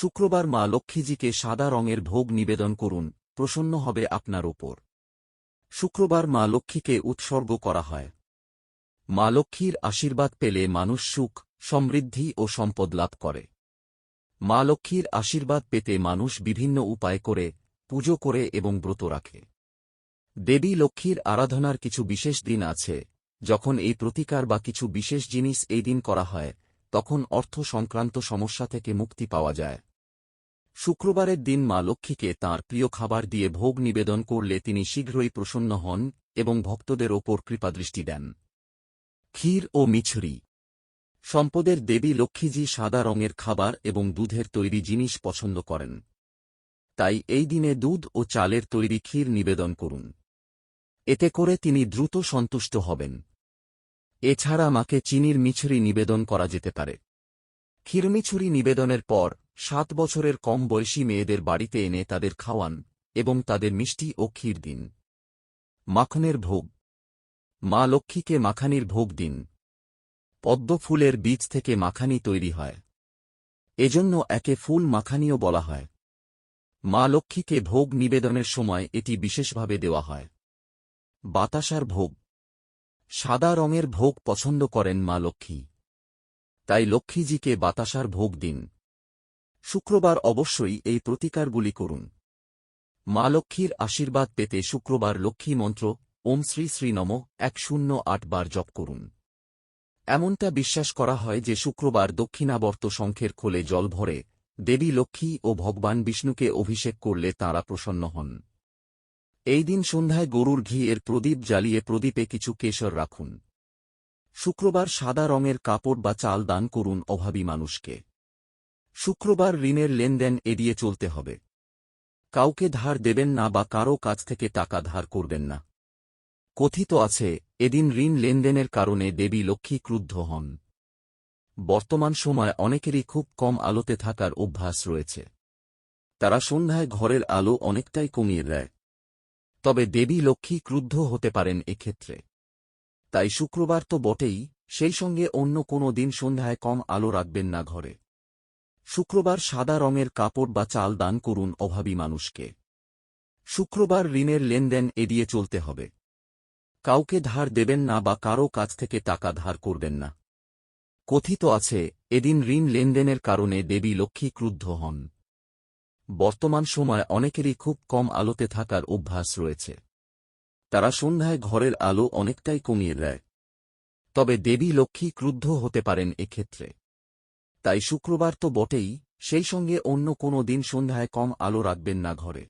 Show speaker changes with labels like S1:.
S1: শুক্রবার মা লক্ষ্মীজিকে সাদা রঙের ভোগ নিবেদন করুন, প্রসন্ন হবে আপনার ওপর। শুক্রবার মা লক্ষ্মীকে উৎসর্গ করা হয়। মা লক্ষ্মীর আশীর্বাদ পেলে মানুষ সুখ, সমৃদ্ধি ও সম্পদ লাভ করে। মা লক্ষ্মীর আশীর্বাদ পেতে মানুষ বিভিন্ন উপায় করে, পুজো করে এবং ব্রত রাখে। দেবী লক্ষ্মীর আরাধনার কিছু বিশেষ দিন আছে, যখন এই প্রতিকার বা কিছু বিশেষ জিনিস এই দিন করা হয়, তখন অর্থ সংক্রান্ত সমস্যা থেকে মুক্তি পাওয়া যায়। শুক্রবারের দিন মা লক্ষ্মীকে তাঁর প্রিয় খাবার দিয়ে ভোগ নিবেদন করলে তিনি শীঘ্রই প্রসন্ন হন এবং ভক্তদের ওপর কৃপাদৃষ্টি দেন। ক্ষীর ও মিছরি। সম্পদের দেবী লক্ষ্মীজি সাদা রঙের খাবার এবং দুধের তৈরি জিনিস পছন্দ করেন। তাই এই দিনে দুধ ও চালের তৈরি ক্ষীর নিবেদন করুন। এতে করে তিনি দ্রুত সন্তুষ্ট হবেন। এছাড়া মাকে চিনির মিছরি নিবেদন করা যেতে পারে। ক্ষীরমিছুরি নিবেদনের পর সাত বছরের কম বয়সী মেয়েদের বাড়িতে এনে তাদের খাওয়ান এবং তাদের মিষ্টি ও ক্ষীর দিন। মাখনের ভোগ। মা লক্ষ্মীকে মাখানির ভোগ দিন। পদ্ম ফুলের বীজ থেকে মাখানি তৈরি হয়। এজন্য একে ফুল মাখানিও বলা হয়। মা লক্ষ্মীকে ভোগ নিবেদনের সময় এটি বিশেষভাবে দেওয়া হয়। বাতাসার ভোগ। সাদা রঙের ভোগ পছন্দ করেন মা লক্ষ্মী। তাই লক্ষ্মীজিকে বাতাসার ভোগ দিন। শুক্রবার অবশ্যই এই প্রতিকারগুলি করুন। মা লক্ষ্মীর আশীর্বাদ পেতে শুক্রবার লক্ষ্মী মন্ত্র, ওম শ্রী শ্রী নম, এক শূন্য আট বার জপ করুন। এমনটা বিশ্বাস করা হয় যে শুক্রবার দক্ষিণাবর্ত শঙ্খের খোলে জল ভরে দেবী লক্ষ্মী ও ভগবান বিষ্ণুকে অভিষেক করলে তাঁরা প্রসন্ন হন। এই দিন সন্ধ্যায় গরুর ঘি এর প্রদীপ জ্বালিয়ে প্রদীপে কিছু কেশর রাখুন। শুক্রবার সাদা রঙের কাপড় বা চাল দান করুন অভাবী মানুষকে। শুক্রবার ঋণের লেনদেন এড়িয়ে চলতে হবে। কাউকে ধার দেবেন না বা কারও কাছ থেকে টাকা ধার করবেন না। কথিত আছে, এদিন ঋণ লেনদেনের কারণে দেবী লক্ষ্মী ক্রুদ্ধ হন। বর্তমান সময় অনেকেরই খুব কম আলোতে থাকার অভ্যাস রয়েছে। তারা সন্ধ্যায় ঘরের আলো অনেকটাই কমিয়ে দেয়। তবে দেবী লক্ষ্মী ক্রুদ্ধ হতে পারেন এক্ষেত্রে। তাই শুক্রবার তো বটেই, সেই সঙ্গে অন্য কোনো দিন সন্ধ্যায় কম আলো রাখবেন না ঘরে। শুক্রবার সাদা রঙের কাপড় বা চাল দান করুন অভাবী মানুষকে। শুক্রবার ঋণের লেনদেন এড়িয়ে চলতে হবে। কাউকে ধার দেবেন না বা কারও কাছ থেকে টাকা ধার করবেন না। কথিত আছে, এদিন ঋণ লেনদেনের কারণে দেবী লক্ষ্মী ক্রুদ্ধ হন। বর্তমান সময় অনেকেরই খুব কম আলোতে থাকার অভ্যাস রয়েছে। তারা সন্ধ্যায় ঘরের আলো অনেকটাই কমিয়ে দেয়। তবে দেবী লক্ষ্মী ক্রুদ্ধ হতে পারেন এক্ষেত্রে। তাই শুক্রবার তো বটেই, সেই সঙ্গে অন্য কোনো দিন সন্ধ্যায় কম আলো রাখবেন না ঘরে।